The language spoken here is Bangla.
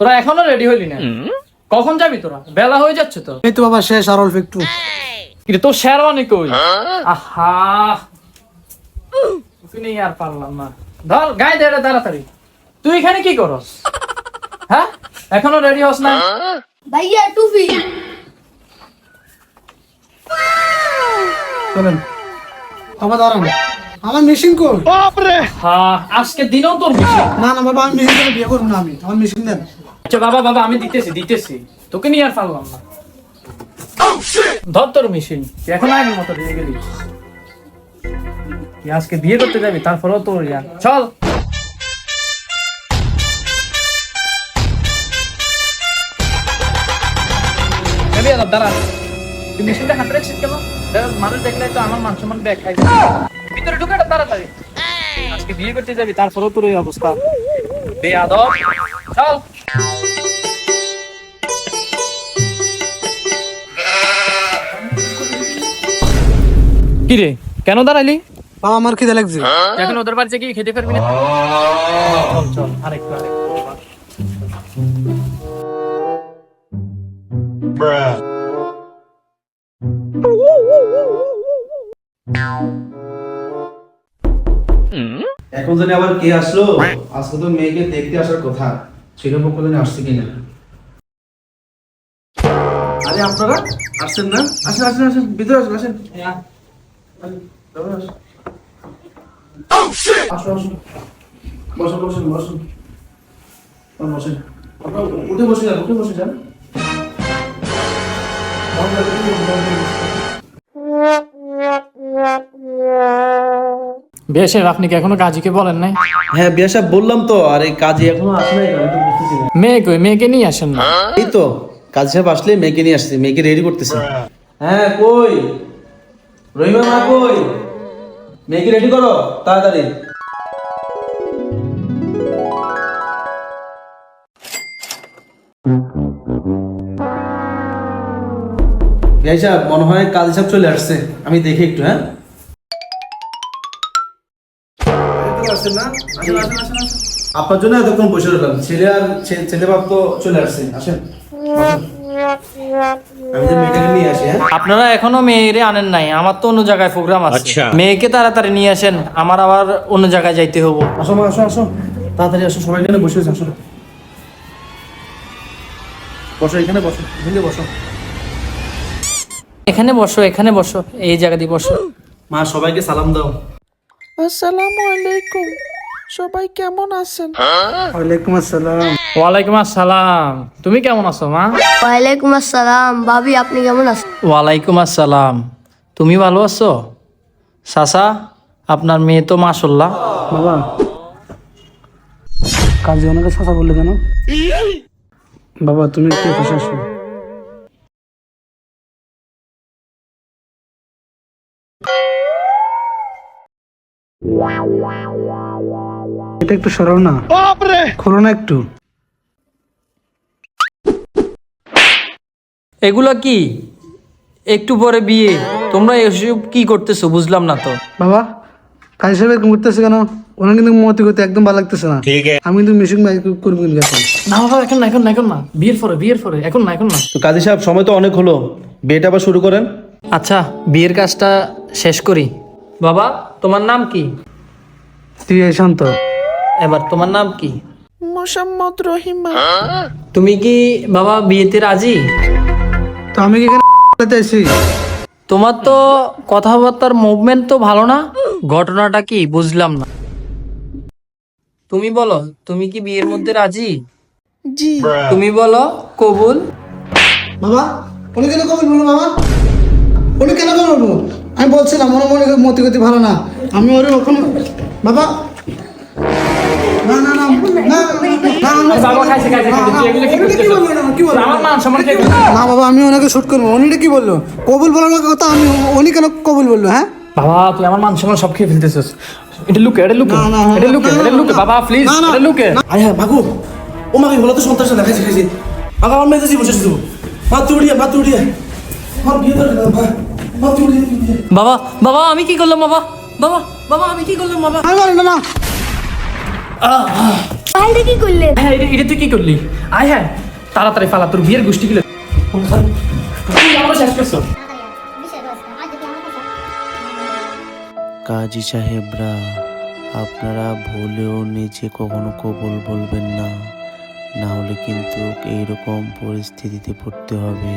তোরা এখনও রেডি হইলি না। কখন যাবি তোরা? বেলা হয়ে যাচ্ছে তো। এই তো বাবা শেষ আর অল্প একটু। কিন্তু তোর শেরওয়ানি কই? আহা। তুই নেই আর পারলাম না। ধর গায়ে দে তাড়াতাড়ি। তুই এখানে কি করস? হ্যাঁ? এখনও রেডি হস না? ভাইয়া টুপি। চলেন। বাবা দাঁড়ান। আমার মেশিন কই? হ্যাঁ আজকে দিনেও তোর মিশন না না বাবা আমি মেশিন করে বিয়ে করব না আমি। আমার মেশিন দেন। আচ্ছা বাবা বাবা, আমি দিতেছি দিতেছি। তোকে নিয়ে আর পারলাম না। ধর তোর মেশিন এখন আগের মতো দিয়ে গেলি। আজকে বিয়ে করতে যাবি, তারপরেও তোর ইয়া। চল। দাঁড়া। তুই মেশিনটা হাতে রাখছিস কেন? মানুষ দেখলে তো আমার মান সম্মান ব্যাগ খাই ভিতরে ঢুকে তাড়াতাড়ি। আজকে বিয়ে করতে যাবি, তারপরেও তোর এই অবস্থা। বেয়াদব চল। কিরে? কেন দাঁড়াইলি? বাবা আমার খিদে লাগছে। এখন ওদের বাড়িতে গিয়ে খেতে পারবি না? চল চল আরেকটু আরেকটু এখন জানি আবার কে আসলো? আজকে তো মেয়েকে দেখতে আসার কথা। ছেলে পক্ষ জানি আসছে কিনা। আরে আপনারা আসছেন না? আসেন আসেন আসেন ভিতরে আসেন আসেন। বসুন বসুন বসুন বসেন আপনারা উঠে বসে যান উঠে বসে যান বেশ আপনি কি এখনও কাজীকে বলেন নাই? হ্যাঁ বিয়া সাহেব বললাম তো আর এই কাজে এখনও আসে নাই আমি তো বুঝতেছি না। মেয়ে কই? মেয়েকে নিয়ে আসেন না? এই তো কাজী সাহেব আসলে মেয়েকে নিয়ে আসছে মেয়েকে রেডি করতেছে। হ্যাঁ কই? রহিমা মা কই? মেয়েকে রেডি করো? তাড়াতাড়ি। ভাই মনে হয় কাজী সাহেব চলে আসছে। আমি দেখি একটু হ্যাঁ। আপনার জন্য এতক্ষণ বসে রইলাম। ছেলে আর ছেলে বাপ তো চলে আসছে। আসেন। হ্যাঁ? আপনারা এখনও মেয়েরে আনেন নাই আমার তো অন্য জায়গায় প্রোগ্রাম আছে। মেয়েকে তাড়াতাড়ি নিয়ে আসেন আমার আবার অন্য জায়গায় যাইতে হব। আসো মা আসো আসো। তাড়াতাড়ি আসো সবাই এখানে বসে আসো। বসো এখানে বসো এখানে বসো। এখানে বসো এখানে বসো এই জায়গা দিয়ে বসো। মা সবাইকে সালাম দাও। আসসালামু আলাইকুম। সবাই কেমন আছেন? ওয়ালাইকুম আসসালাম। ওয়ালাইকুম আসসালাম। তুমি কেমন আছো মা? ওয়ালাইকুম আসসালাম। ভাবি আপনি কেমন আছেন? ওয়ালাইকুম আসসালাম। তুমি ভালো আছো? সাসা আপনার মেয়ে তো মাসাল্লাহ বাবা কাজে অনেকে সাসা বললে কেন? বাবা তুমি একটু বসে আসো। এটা একটু সরাও না। খোলো না একটু। এগুলা কি? একটু পরে বিয়ে। তোমরা এসব কি করতেছো বুঝলাম না তো। বাবা কাজী সাহেব এরকম করতেছে কেন? ওনার কিন্তু মতি করতে একদম ভালো লাগতেছে না। আমি কিন্তু মেশিন বাইক করব কিন্তু এখন। না বাবা এখন না এখন না এখন না। বিয়ের পরে বিয়ের পরে এখন না এখন না। তো কাজী সাহেব সময় তো অনেক হলো। বিয়েটা আবার শুরু করেন। আচ্ছা বিয়ের কাজটা শেষ করি। বাবা তোমার নাম কি? তুই এই শান্ত। এবার তোমার নাম কি? মোসাম্মদ রহিমা। তুমি কি বাবা বিয়েতে রাজি? তো আমি কি এখানে তোমার তো কথাবার্তার মুভমেন্ট তো ভালো না। ঘটনাটা কি? বুঝলাম না। তুমি বলো তুমি কি বিয়ের মধ্যে রাজি? জি। তুমি বলো কবুল? বাবা উনি কেন কবুল বলব বাবা? উনি কেন কবুল আমি বলছিলাম মনে মনে মতি গতি ভালো না। আমি ওর ওখানে বাবা না না না বাবা মান আমি ওনাকে শুট করব উনি কি বলল কবুল বলার কথা আমি উনি কেন কবুল বলল হ্যাঁ বাবা তুই আমার মান সম্মান সব খেয়ে ফেলতেছিস এটা লুকে এটা লুকে এটা লুকে এটা লুকে বাবা প্লিজ এটা লুকে আরে হ্যাঁ মাগু ও মাকে বলো তো সন্ত্রাস না খাইছি খাইছি আগা আমার মেয়েছে বসে দেবো মা তুড়িয়ে মা তুড়িয়ে মা বিয়ে দরকার বাবা বাবা আমি কি করলাম বাবা বাবা বাবা আমি কি করলাম বাবা? আমি বলি না না ভাই এটা কি করলেন? হ্যাঁ এটা এটা তুই কি করলি? আয় হ্যাঁ তাড়াতাড়ি ফালা তোর বিয়ের গোষ্ঠী গুলো তুই আমরা শেষ করছ? কাজী সাহেবরা আপনারা ভুলেও নিজে কখনো কবল বলবেন না। না হলে কিন্তু এইরকম পরিস্থিতিতে পড়তে হবে।